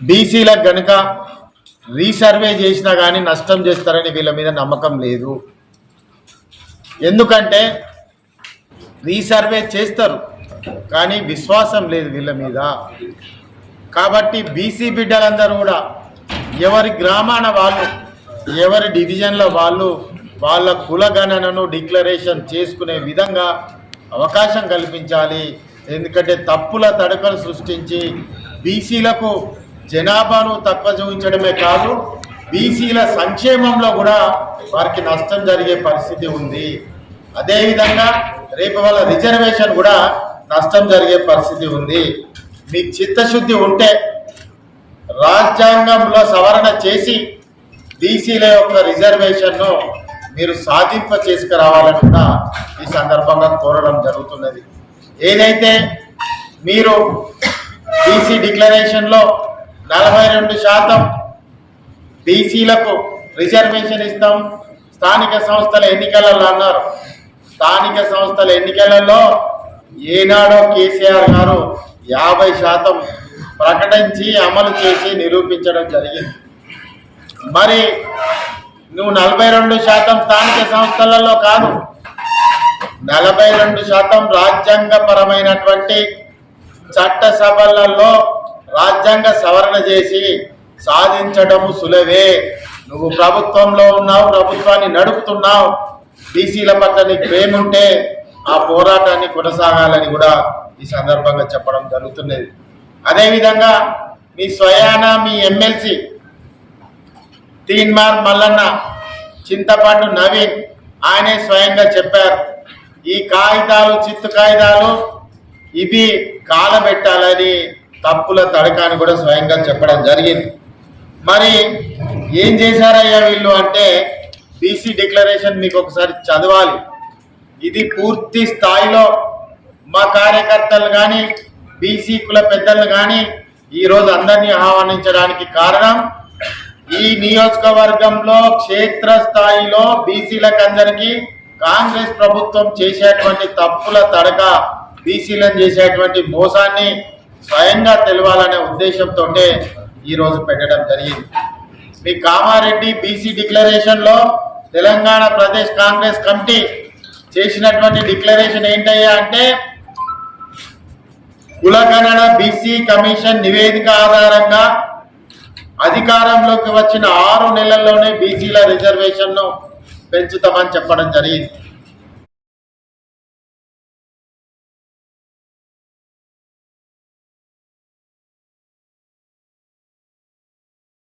బీసీలకు గనుక రీసర్వే చేసినా కానీ నష్టం చేస్తారని వీళ్ళ మీద నమ్మకం లేదు. ఎందుకంటే రీసర్వే చేస్తారు కానీ విశ్వాసం లేదు వీళ్ళ మీద. కాబట్టి బీసీ బిడ్డలందరూ కూడా ఎవరి గ్రామాన వాళ్ళు ఎవరి డివిజన్ల వాళ్ళు వాళ్ళ కులగణనను డిక్లరేషన్ చేసుకునే విధంగా అవకాశం కల్పించాలి. ఎందుకంటే తప్పుల తడకలు సృష్టించి బీసీలకు జనాభాను తక్కువ చూపించడమే కాదు బీసీల సంక్షేమంలో కూడా వారికి నష్టం జరిగే పరిస్థితి ఉంది. అదేవిధంగా రేపు వాళ్ళ రిజర్వేషన్ కూడా నష్టం జరిగే పరిస్థితి ఉంది. మీకు చిత్తశుద్ధి ఉంటే రాజ్యాంగంలో సవరణ చేసి బీసీల యొక్క రిజర్వేషన్ను మీరు సాధింప చేసుకురావాలని కూడా ఈ సందర్భంగా కోరడం జరుగుతున్నది. ఏదైతే మీరు బీసీ డిక్లరేషన్లో నలభై రెండు శాతం బీసీలకు రిజర్వేషన్ ఇస్తాం స్థానిక సంస్థల ఎన్నికలలో అన్నారు. స్థానిక సంస్థల ఎన్నికలలో ఏనాడో కేసీఆర్ గారు యాభై శాతం ప్రకటించి అమలు చేసి నిరూపించడం జరిగింది. మరి నువ్వు నలభై రెండు శాతం స్థానిక సంస్థలలో కాదు నలభై రెండు శాతం రాజ్యాంగపరమైనటువంటి చట్టసభలలో రాజ్యాంగ సవరణ చేసి సాధించడము సులవే. నువ్వు ప్రభుత్వంలో ఉన్నావు ప్రభుత్వాన్ని నడుపుతున్నావు బీసీల పట్ల నీకు ప్రేముంటే ఆ పోరాటాన్ని కొనసాగాలని కూడా ఈ సందర్భంగా చెప్పడం జరుగుతున్నది. అదేవిధంగా మీ స్వయాన మీ ఎమ్మెల్సీ తీన్మార్ మల్లన్న చింతపండు నవీన్ ఆయనే స్వయంగా చెప్పారు ఈ కాగితాలు చిత్తు కాగితాలు ఇవి కాలబెట్టాలని తప్పుల తడకాన్ని కూడా స్వయంగా చెప్పడం జరిగింది. మరి ఏం చేశారయ్యా వీళ్ళు అంటే బీసీ డిక్లరేషన్ మీకు ఒకసారి చదవాలి. ఇది పూర్తి స్థాయిలో మా కార్యకర్తలు కానీ బీసీ కుల పెద్దలను కానీ ఈరోజు అందరినీ ఆహ్వానించడానికి కారణం ఈ నియోజకవర్గంలో క్షేత్ర స్థాయిలో బీసీలకు అందరికీ కాంగ్రెస్ ప్రభుత్వం చేసేటువంటి తప్పుల తడక బీసీలను చేసేటువంటి మోసాన్ని స్వయంగా తెలవాలనే ఉద్దేశంతో ఈరోజు పెట్టడం జరిగింది. మీ కామారెడ్డి బీసీ డిక్లరేషన్లో తెలంగాణ ప్రదేశ్ కాంగ్రెస్ కమిటీ చేసినటువంటి డిక్లరేషన్ ఏంటయ్యా అంటే కులగణన బీసీ కమిషన్ నివేదిక ఆధారంగా అధికారంలోకి వచ్చిన ఆరు నెలల్లోనే బీసీల రిజర్వేషన్ను పెంచుతామని చెప్పడం జరిగింది.